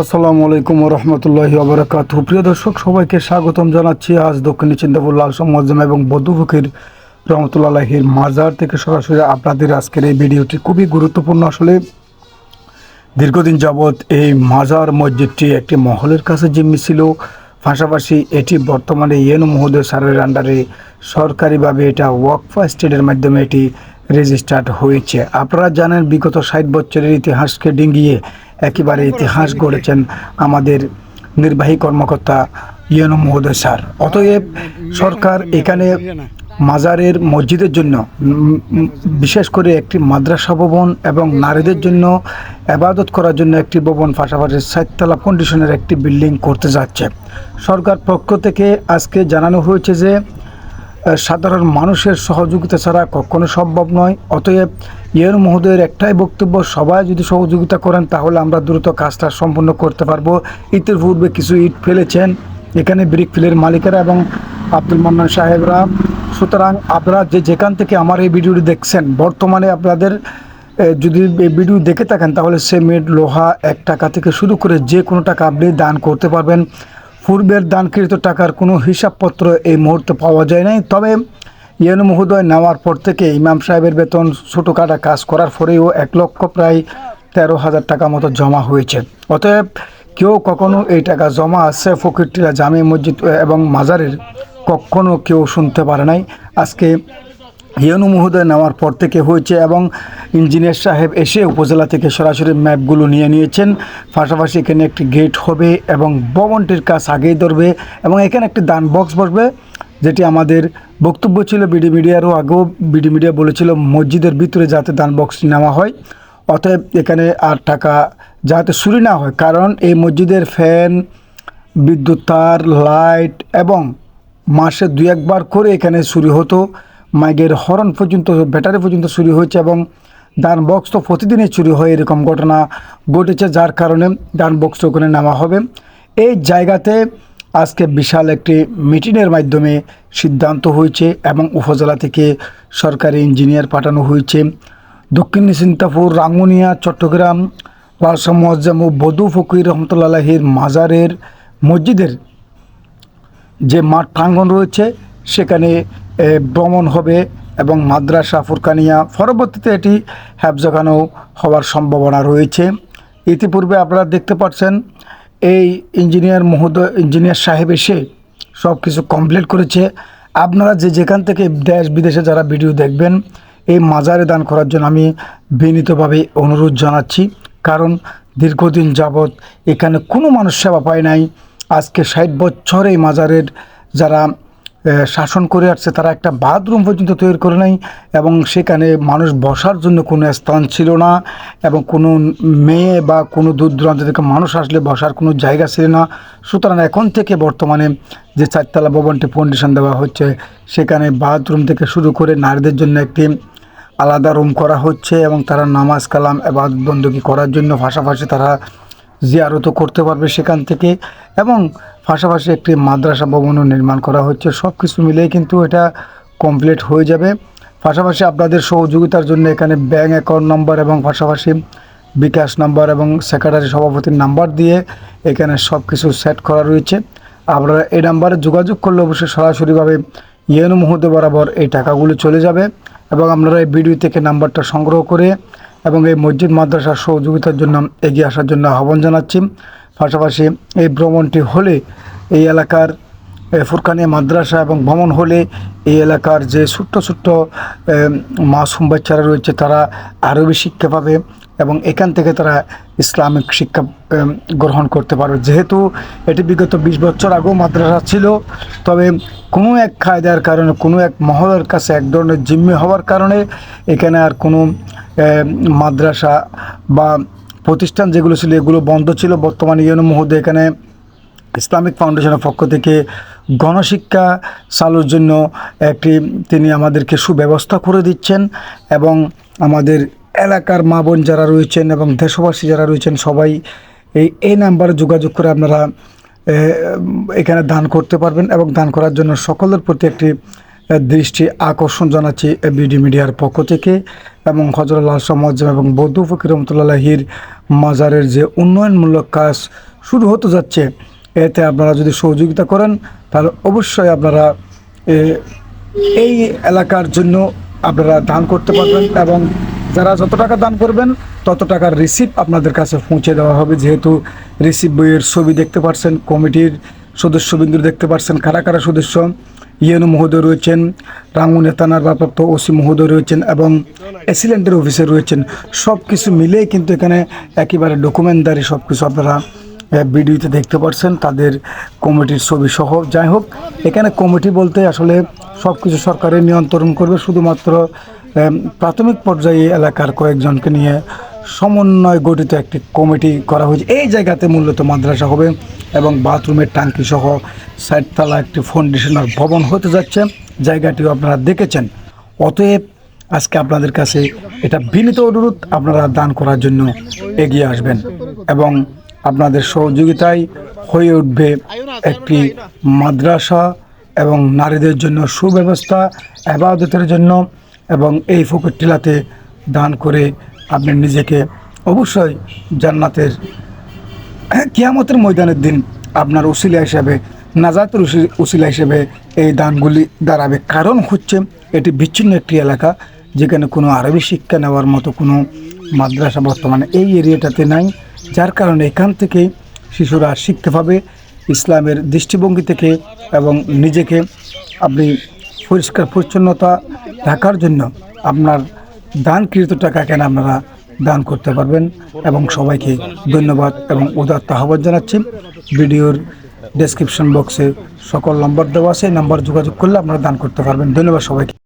আসসালামু আলাইকুম রহমতুল্লাহ আবরাকাত প্রিয় দর্শক, সবাইকে স্বাগতম জানাচ্ছি আজ দক্ষিণী চিন্তাপুর লালসম মজ্জাম এবং বৌদ্ধ ফকির রহমতুল্লাহির মাজার থেকে সরাসরি আপনাদের আজকের এই ভিডিওটি খুবই গুরুত্বপূর্ণ। আসলে দীর্ঘদিন যাবৎ এই মাজার মসজিদটি একটি মহলের কাছে জিম্মি ছিল। পাশাপাশি এটি বর্তমানে ইয়েনু মহোদয় সারের আন্ডারে সরকারিভাবে এটা ওয়াকফা স্টেটের মাধ্যমে এটি রেজিস্টার্ড হয়েছে। আপনারা জানেন, বিগত ষাট বছরের ইতিহাসকে ডিঙ্গিয়ে একেবারে ইতিহাস গড়েছেন আমাদের নির্বাহী কর্মকর্তা ইয়েনু মহোদয় স্যার। অতএব সরকার এখানে মাজারের মসজিদের জন্য বিশেষ করে একটি মাদ্রাসা ভবন এবং নারীদের জন্য আবাদত করার জন্য একটি ভবন, পাশাপাশি সাততলা কন্ডিশনের একটি বিল্ডিং করতে যাচ্ছে। সরকার পক্ষ থেকে আজকে জানানো হয়েছে যে সাধারণ মানুষের সহযোগিতা ছাড়া কখনো সম্ভব নয়। অতএব ইয়ের মহোদয়ের একটাই বক্তব্য, সবাই যদি সহযোগিতা করেন তাহলে আমরা দ্রুত কাজটা সম্পন্ন করতে পারব। ইতির পূর্বে কিছু ইট ফেলেছেন, এখানে ব্রিক ফিলের মালিকেরা এবং আব্দুল মান্নান সাহেবরা। সুতরাং আপনারা যে যেখান থেকে আমার এই ভিডিওটি দেখছেন, বর্তমানে আপনাদের যদি এই ভিডিও দেখে থাকেন তাহলে সিমেন্ট লোহা এক টাকা থেকে শুরু করে যে কোনো টাকা আপনি দান করতে পারবেন। পূর্বের দানকৃত টাকার কোনো হিসাবপত্র এই মুহূর্তে পাওয়া যায় নাই। তবে ইয়েনু মহোদয় নেওয়ার পর থেকে ইমাম সাহেবের বেতন ছোটোখাটো কাজ করার পরেও এক লক্ষ প্রায় তেরো হাজার টাকা মতো জমা হয়েছে। অতএব কেউ কখনো এই টাকা জমা আছে ফকিরটিরা জামে মসজিদ এবং মাজারের, কখনো কেউ শুনতে পারে নাই। আজকে ইয়নু মহোদয় নেওয়ার পর থেকে হয়েছে এবং ইঞ্জিনিয়ার সাহেব এসে উপজেলা থেকে সরাসরি ম্যাপগুলো নিয়ে নিয়েছেন। পাশাপাশি এখানে একটি গেট হবে এবং ভবনটির কাজ আগেই ধরবে এবং এখানে একটি দান বক্স বসবে, যেটি আমাদের বক্তব্য ছিল বিডি মিডিয়ারও আগেও বিডি মিডিয়া বলেছিল মসজিদের ভিতরে যাতে দান বক্স নেওয়া হয়। অতএব এখানে আর টাকা যাতে চুরি না হয়, কারণ এই মসজিদের ফ্যান, বিদ্যুৎ তার, লাইট এবং মাসে দুই একবার করে এখানে চুরি হতো। মাইকের হরন পর্যন্ত, ব্যাটারি পর্যন্ত চুরি হয়েছে এবং ডান বক্স তো প্রতিদিনই চুরি হয় এরকম ঘটনা ঘটেছে, যার কারণে ডান বক্স ওখানে নেওয়া হবে। এই জায়গাতে আজকে বিশাল একটি মিটিংয়ের মাধ্যমে সিদ্ধান্ত হয়েছে এবং উপজেলা থেকে সরকারি ইঞ্জিনিয়ার পাঠানো হয়েছে। দক্ষিণ চিন্তাপুর রাঙ্গুনিয়া, চট্টগ্রাম লালসা মজ্জাম ও বধু ফকির রহমতুল্লাহির মাজারের মসজিদের যে মাঠ প্রাঙ্গণ রয়েছে, সেখানে ভ্রমণ হবে এবং মাদ্রাসা, ফুরকানিয়া, পরবর্তীতে এটি হ্যাবজাগানো হওয়ার সম্ভাবনা রয়েছে। ইতিপূর্বে আপনারা দেখতে পাচ্ছেন, এই ইঞ্জিনিয়ার মহোদয়, ইঞ্জিনিয়ার সাহেব এসে সব কিছু কমপ্লিট করেছে। আপনারা যে যেখান থেকে দেশ বিদেশে যারা ভিডিও দেখবেন, এই মাজারে দান করার জন্য আমি বিনীতভাবে অনুরোধ জানাচ্ছি। কারণ দীর্ঘদিন যাবৎ এখানে কোনো মানুষ সেবা পায় নাই। আজকে ষাট বছর এই মাজারের যারা শাসন করে আসছে, তারা একটা বাথরুম পর্যন্ত তৈরি করে নাই এবং সেখানে মানুষ বসার জন্য কোনো স্থান ছিল না এবং কোনো মেয়ে বা কোনো দূর দূরান্ত থেকে মানুষ আসলে বসার কোনো জায়গা ছিল না। সুতরাং এখন থেকে বর্তমানে যে চারতলা ভবনটি ফাউন্ডেশন দেওয়া হচ্ছে, সেখানে বাথরুম থেকে শুরু করে নারীদের জন্য একটি আলাদা রুম করা হচ্ছে এবং তারা নামাজ, কালাম এবাদ বন্দী করার জন্য পাশাপাশি তারা জিয়ারতও করতে পারবে সেখান থেকে এবং পাশাপাশি একটি মাদ্রাসা ভবনও নির্মাণ করা হচ্ছে। সব কিছু মিলিয়ে কিন্তু এটা কমপ্লিট হয়ে যাবে। পাশাপাশি আপনাদের সহযোগিতার জন্য এখানে ব্যাঙ্ক অ্যাকাউন্ট নম্বর এবং পাশাপাশি বিকাশ নাম্বার এবং সেক্রেটারি সভাপতির নাম্বার দিয়ে এখানে সব কিছু সেট করা রয়েছে। আপনারা এই নাম্বারে যোগাযোগ করলে অবশ্যই সরাসরিভাবে ইয়েনু মুহূর্তে বরাবর এই টাকাগুলো চলে যাবে এবং আপনারা এই ভিডিও থেকে নাম্বারটা সংগ্রহ করে এবং এই মসজিদ মাদ্রাসার সহযোগিতার জন্য এগিয়ে আসার জন্য আহ্বান জানাচ্ছি। পাশাপাশি এই ভ্রমণটি হলে এই এলাকার ফুরকানিয়া মাদ্রাসা এবং ভ্রমণ হলে এই এলাকার যে ছোট্ট ছোট্ট মাসুম বাচ্চারা রয়েছে তারা আরবি শিক্ষা পাবে এবং এখান থেকে তারা ইসলামিক শিক্ষা গ্রহণ করতে পারবে। যেহেতু এটি বিগত বিশ বছর আগেও মাদ্রাসা ছিল, তবে কোনো এক কায়দার কারণে, কোনো এক মহলের কাছে এক ধরনের জিম্মি হওয়ার কারণে এখানে আর কোনো মাদ্রাসা বা প্রতিষ্ঠান যেগুলো ছিল, এগুলো বন্ধ ছিল। বর্তমানে ইউনো মহোদয় এখানে ইসলামিক ফাউন্ডেশনের পক্ষ থেকে গণশিক্ষা চালুর জন্য একটি, তিনি আমাদেরকে সুব্যবস্থা করে দিচ্ছেন এবং আমাদের এলাকার মা বোন যারা রয়েছেন এবং দেশবাসী যারা রয়েছেন, সবাই এই এই নাম্বারে যোগাযোগ করে আপনারা এখানে দান করতে পারবেন এবং দান করার জন্য সকলের প্রতি একটি দৃষ্টি আকর্ষণ জানাচ্ছি বিডি মিডিয়ার পক্ষ থেকে এবং হজরুল্লাহ সমাজম এবং বৌদ্ধ ফকির রহমতুল্লাহির মাজারের যে উন্নয়নমূলক কাজ শুরু হতে যাচ্ছে, এতে আপনারা যদি সহযোগিতা করেন, তাহলে অবশ্যই আপনারা এই এলাকার জন্য আপনারা দান করতে পারবেন এবং যারা যত টাকা দান করবেন, তত টাকার রিসিপ্ট আপনাদের কাছে পৌঁছে দেওয়া হবে। যেহেতু রিসিপ্ট বইয়ের ছবি দেখতে পারছেন, কমিটির সদস্যবৃন্দু দেখতে পারছেন, কারা কারা সদস্য ইয়েনু মহোদয় রয়েছেন রাঙ্গুনে থানার ভারপ্রাপ্ত ওসি মহোদয় রয়েছেন এবং অ্যাসিলেন্টের অফিসার রয়েছেন। সব কিছু মিলেই কিন্তু এখানে একেবারে ডকুমেন্টারি সব কিছু আপনারা ভিডিওতে দেখতে পাচ্ছেন তাদের কমিটির ছবি সহ। যাই হোক, এখানে কমিটি বলতে আসলে সব কিছু সরকারের নিয়ন্ত্রণ করবে, শুধুমাত্র প্রাথমিক পর্যায়ে এলাকার কয়েকজনকে নিয়ে সমন্বয় গঠিত একটি কমিটি করা হয়েছে। এই জায়গাতে মূলত মাদ্রাসা হবে এবং বাথরুমের ট্যাঙ্কি সহ সাইডতলা একটি ফাউন্ডেশনাল ভবন হতে যাচ্ছে। জায়গাটিও আপনারা দেখেছেন। অতএব আজকে আপনাদের কাছে এটা বিনীত অনুরোধ, আপনারা দান করার জন্য এগিয়ে আসবেন এবং আপনাদের সহযোগিতায় হয়ে উঠবে একটি মাদ্রাসা এবং নারীদের জন্য সুব্যবস্থা, আবাদতের জন্য এবং এই ফকির টিলাতে দান করে আপনি নিজেকে অবশ্যই জান্নাতের কিয়ামতের ময়দানের দিন আপনার উসিলা হিসাবে, নাজাতের উসি- উসিলা হিসেবে এই দানগুলি দাঁড়াবে। কারণ হচ্ছে এটি বিচ্ছিন্ন একটি এলাকা যেখানে কোনো আরবি শিক্ষা নেওয়ার মতো কোনো মাদ্রাসা বর্তমানে এই এরিয়াটাতে নাই, যার কারণে এখান থেকে শিশুরা শিখতে পাবে, ইসলামের দৃষ্টিভঙ্গি থেকে এবং নিজেকে আপনি পরিষ্কার পরিচ্ছন্নতা রাখার জন্য আপনার দানকৃত টাকা কেন আপনারা দান করতে পারবেন? এবং সবাইকে ধন্যবাদ এবং উদাত্ত আহ্বান জানাচ্ছি। ভিডিওর ডেসক্রিপশন বক্সে সকল নম্বর দেওয়া আছে নাম্বার যোগাযোগ করলে আপনারা দান করতে পারবেন। ধন্যবাদ সবাইকে।